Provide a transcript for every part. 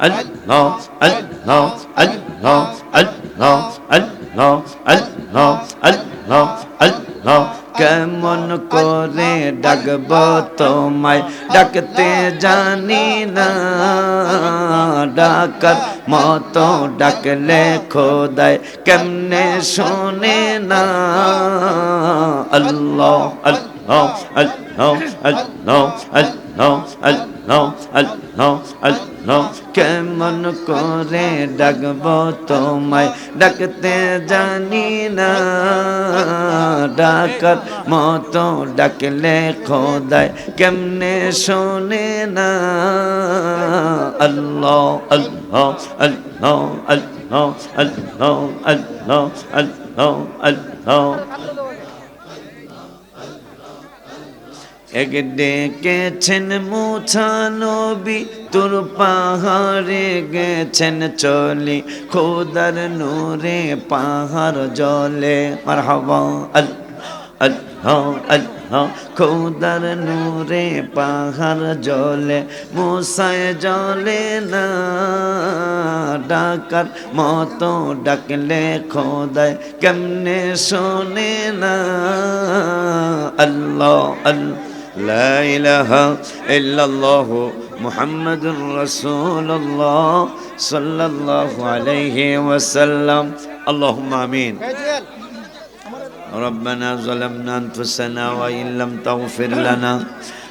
আল্লাহ কেমন করে ডাকব তোমায়? ডাকতে জানি না। ডাকার মতো ডাকলে খোদায় কেমনে শোনে না? আল্লাহ আল্লাহ। কেমন করে ডাকব তোমায়? ডাকতে জানি না। ডাকার মতো ডাকলে খোদায় কেমনে শোনে না? আল্লাহ আল্লাহ আল্লাহ আল্লাহ আল্লাহ আল্লাহ আল্লাহ আল্লাহ। এক ডেকেছেন মুছা নবী, তোর পাহাড়ে গেছেন চলি। খোদার নূরে পাহাড় জলে। মার হবা আল আল্লাহ আল্লাহ খোদার নূরে পাহাড় জলে। মুসায় জলে না ডাকার মতো ডাকলে খোদায়। কেমনে শোনে না? আল্লাহ আল্লাহ। لا إله إلا الله محمد رسول الله صلى الله عليه وسلم اللهم آمين ربنا ظلمنا أنفسنا وإن لم تغفر لنا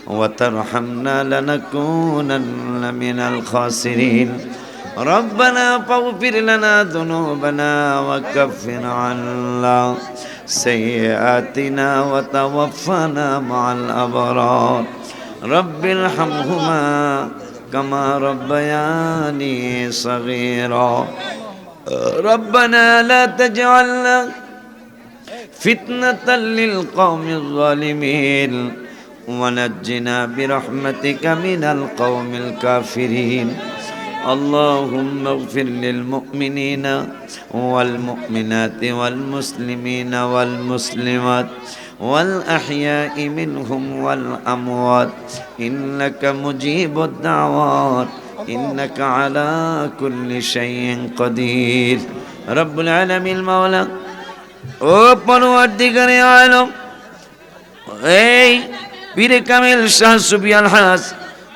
وترحمنا لنكونن من الخاسرين ربنا فاغفر لنا ذنوبنا وكفر عنا سيئاتنا وتوفنا مع الأبرار. رب ارحمهما كما ربياني صغيرا. ربنا لا تجعلنا فتنة للقوم الظالمين. ونجنا برحمتك من القوم الكافرين. اللهم اغفر للمؤمنين والمؤمنات والمسلمين والمسلمات والأحياء منهم والأموات إنك مجيب الدعوات إنك على كل شيء قدير رب العالمين المولى ও পরওয়ার্দিগারে আলম এই পীরে কামিল শাহ সুবিয়াল হাস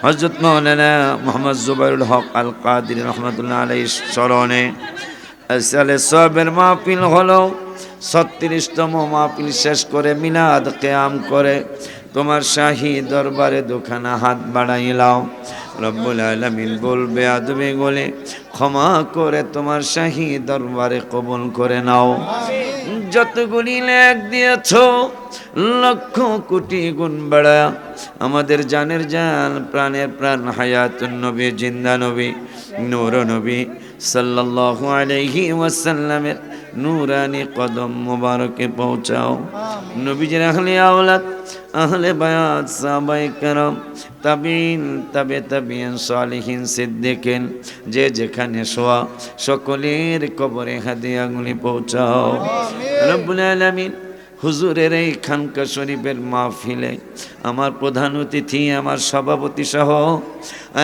হজরত মৌলানা মোহাম্মদ জুবাইরুল হক আল কাদির রহমতুল্লাহ আলাই স্মরণে সালে সবের মাহফিল হলো, ছত্রিশতম মাহফিল শেষ করে মিলাদ কেয়াম করে তোমার শাহী দরবারে দুখানা হাত বাড়াইলাম। রব্বুল আলমিন বলবে আদবে গলে ক্ষমা করে তোমার শাহী দরবারে কবুল করে নাও। যতগুলি লেখ দিয়েছ লক্ষ কোটি গুণ বাড়া আমাদের জানের জান প্রাণের প্রাণ হায়াতুন নবী জিন্দা নবী নূর নবী সাল্লাল্লাহু আলাইহি ওয়াসাল্লামের নূরানি কদম মুবারকে পৌঁছাও। নবীজির আহলে আওলাদ আহলে বায়াত সাহাবায়ে কেরাম তাবিন তাবে তাবিন সালিহিন সিদ্দিকিন যে যেখানে শোয়া সকলের কবরে হাতে আঙুলি পৌঁছাও রব্বুল আলামিন হুজুরের এই খানকা শরীফের মাহফিলে আমার প্রধান অতিথি আমার সভাপতি সহ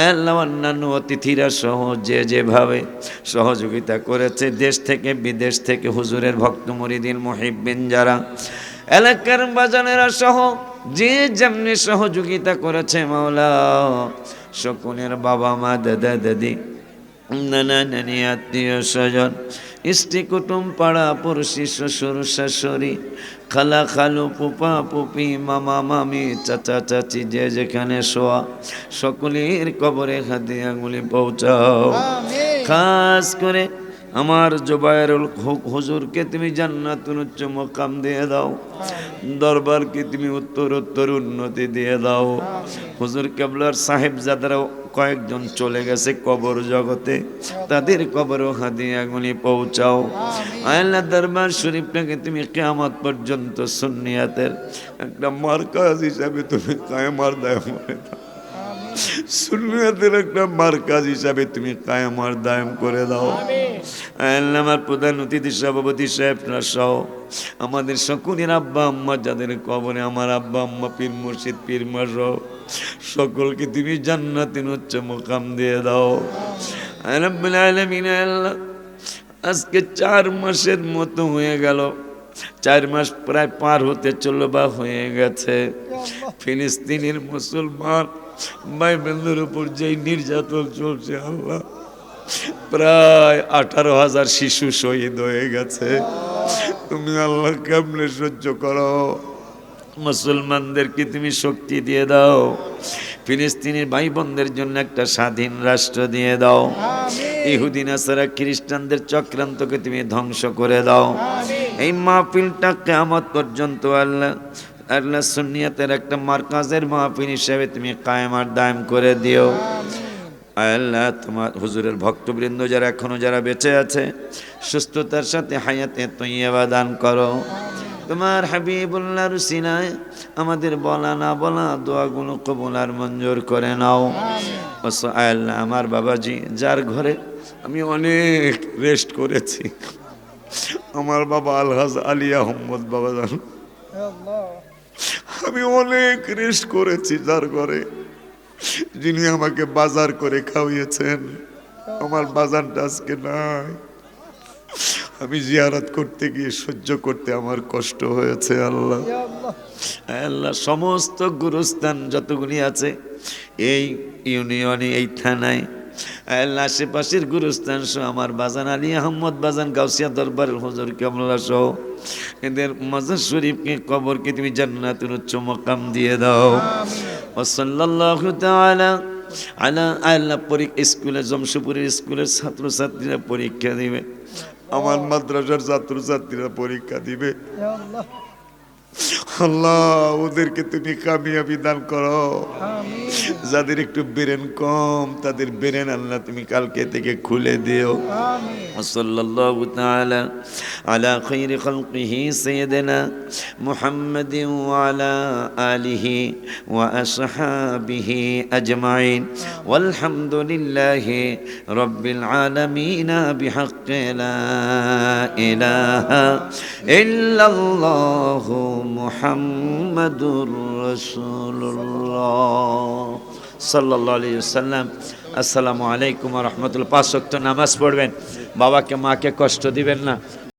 আল্লাহ অন্যান্য অতিথিরা সহ যে যেভাবে সহযোগিতা করেছে দেশ থেকে বিদেশ থেকে হুজুরের ভক্ত মরিদিন মহিবিন যারা এলাকার বাজানেরা সহ যে যেমনি সহযোগিতা করেছে মাওলা সকলের বাবা মা দাদা দাদি নানা নানি আত্মীয় স্বজন স্ত্রী কুটুম পাড়া পড়শি শ্বশুর শাশুড়ি খালা খালু পুপা পুপি মামা মামি চাচা চাচি যে যেখানে শোয়া সকলের কবরে হাতে আঙুলি পৌঁছাও। খাস করে আমার জোবায়রুল হুজুরকে তুমি জান্নাতুল উচ্চ মকাম দিয়ে দাও। দরবারকে তুমি উত্তর উত্তর উন্নতি দিয়ে দাও। হুজুর কেবলার সাহেব যাদারাও কয়েকজন চলে গেছে কবর জগতে। তাদের কবরও হাদিয়াগুলি পৌঁছাও। আল্লাহ দরবার শরীফটাকে তুমি কেয়ামত পর্যন্ত সুন্নিয়াতের একটা মার্কাজ হিসাবে তুমি কায়মার দায় মনে দাও সুন্নিয়াতের একটা মার্কাজ হিসাবে তুমি কায়মার দায়ম করে দাও। আমার প্রধান অতিথি সভাপতি সাহেবরা সহ আমাদের সকলের আব্বা আম্মা, যাদের কবরে আমার আব্বা আম্মা, পীর মুর্শিদ, পীর মা সহ সকলকে তুমি জান্নাতিন উচ্চ মোকাম দিয়ে দাও। আজকে চার মাসের মতো হয়ে গেল। চার মাস প্রায় পার হতে চলল বা হয়ে গেছে। ফিলিস্তিনের মুসলমান বাইবেলের উপর যেই নির্যাতন চলছে আল্লাহ। প্রায় আঠারো হাজার শিশু শহীদ হয়ে গেছে। তুমি আল্লাহ কেমনে সহ্য করো? মুসলমানদেরকে তুমি শক্তি দিয়ে দাও? ফিলিস্তিনের ভাই বোনদের জন্য একটা স্বাধীন রাষ্ট্র দিয়ে দাও। ইহুদি নাসারা খ্রিস্টানদের চক্রান্তকে তুমি ধ্বংস করে দাও। এই মাহফিলটা কেমত পর্যন্ত আল্লাহ আল্লাহ সুন্নিয়াতের একটা মার্কাজের মাহফিল হিসেবে তুমি কায়েম আর দায়েম করে দিও। আল্লাহ তোমার হুজুরের ভক্তবৃন্দ যারা এখনও যারা বেঁচে আছে, সুস্থতার সাথে হায়াতে তৈবা দান করো। তোমার হাবিবুল্লাহ রুসিনায় আমাদের বলা না বলা দোয়াগুলো কবুল আর মঞ্জুর করে নাও। আল্লাহ আমার বাবাজি, যার ঘরে আমি অনেক রেস্ট করেছি। আমার বাবা আলহাজ আলী আহম্মদ বাবা জান। আমি অনেক রেস্ট করেছি যার ঘরে। যিনি আমাকে বাজার করে খাওয়িয়েছেন। আমার বাজারটা আজকে নাই। আমি জিয়ারত করতে গিয়ে সহ্য করতে আমার কষ্ট হয়েছে আল্লাহ। আল্লাহ। সমস্ত গুরুস্থান যতগুলি আছে এই ইউনিয়নে এই থানায় আল্লাহ আশেপাশের গুরুস্থান সহ আমার বাজান আলী আহম্মদ বাজান গাউসিয়া দরবারের হুজুর কেমলা সহ এদের মাজার শরীফকে কবরকে তুমি জান্নাতের উচ্চ মকাম দিয়ে দাও। ওসল্লাল্লাহু তাআলা আলা আল্লাহ পরীক্ষা স্কুলে জমশেপুরের স্কুলের ছাত্রছাত্রীরা পরীক্ষা দিবে। আমার মাদ্রাসার ছাত্রছাত্রীরা পরীক্ষা দিবে। আল্লাহ ওদেরকে তুমি কামিয়াবি দান করো। যাদের একটু বেরেন কম তাদের বেরেন আল্লাহ তুমি কালকে থেকে খুলে দিও। সাল্লাল্লাহু আলা আলিহি মোহাম্মদুর রসুল্লাহ সাল্লাহ সাল্লাম আসসালামু আলাইকুম রহমতুল্লা পাঁচ নামাজ পড়বেন। বাবাকে, মাকে কষ্ট দিবেন না।